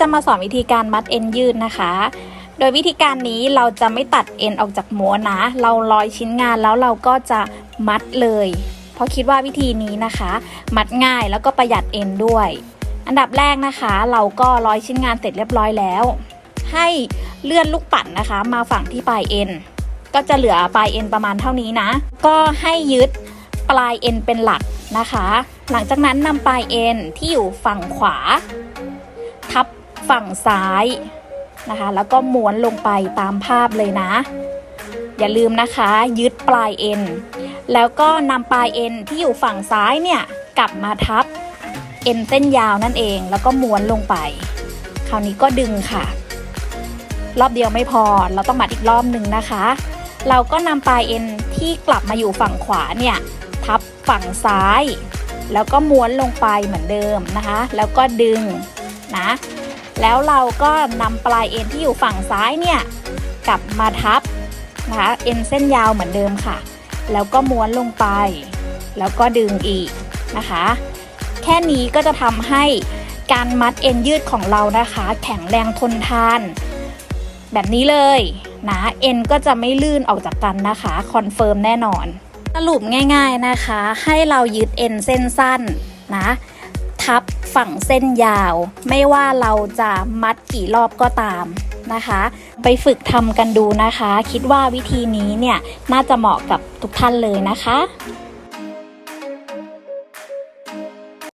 จะมาสอนวิธีการมัดเอ็นยืดนะคะ โดยวิธีการนี้เราจะไม่ตัดเอ็นออกจากม้วนนะ เราร้อยชิ้นงานแล้วเราก็จะมัดเลย เพราะคิดว่าวิธีนี้นะคะ มัดง่ายแล้วก็ประหยัดเอ็นด้วย อันดับแรกนะคะ เราก็ร้อยชิ้นงานเสร็จเรียบร้อยแล้ว ให้เลื่อนลูกปัดนะคะ มาฝั่งที่ปลายเอ็นก็จะเหลือปลายเอ็นประมาณเท่านี้นะ ก็ให้ยึดปลายเอ็นเป็นหลักนะคะ หลังจากนั้นนำปลายเอ็นที่อยู่ฝั่งขวา ทับ ฝั่งซ้ายนะคะ แล้วก็ม้วนลงไปตามภาพเลยนะ อย่าลืมนะคะ ยึดปลายเอ็น แล้วก็นำปลายเอ็นที่อยู่ฝั่งซ้ายเนี่ยกลับมาทับเอ็นเส้นยาวนั่นเอง แล้วก็ม้วนลงไป คราวนี้ก็ดึงค่ะ รอบเดียวไม่พอ เราต้องมัดอีกรอบหนึ่งนะคะ เราก็นำปลายเอ็นที่กลับมาอยู่ฝั่งขวาเนี่ยทับฝั่งซ้าย แล้วก็ม้วนลงไปเหมือนเดิมนะคะ แล้วก็ดึงนะ แล้วเราก็นำปลายเอ็นที่อยู่ฝั่งซ้ายเนี่ยกลับมาทับนะคะเอ็นเส้นยาวเหมือนเดิมค่ะ แล้วก็ม้วนลงไป แล้วก็ดึงอีกนะคะ แค่นี้ก็จะทำให้การมัดเอ็นยืดของเรานะคะ แข็งแรงทนทาน แบบนี้เลยนะเอ็นก็จะไม่ลื่นออกจากกันนะคะคอนเฟิร์มแน่นอน สรุปง่าย ๆนะคะ ให้เรายึดเอ็นเส้นสั้นนะ ทับฝั่งเส้นยาว ไม่ว่าเราจะมัดกี่รอบก็ตามนะคะ ไปฝึกทำกันดูนะคะ คิดว่าวิธีนี้เนี่ยน่าจะเหมาะกับทุกท่านเลยนะคะ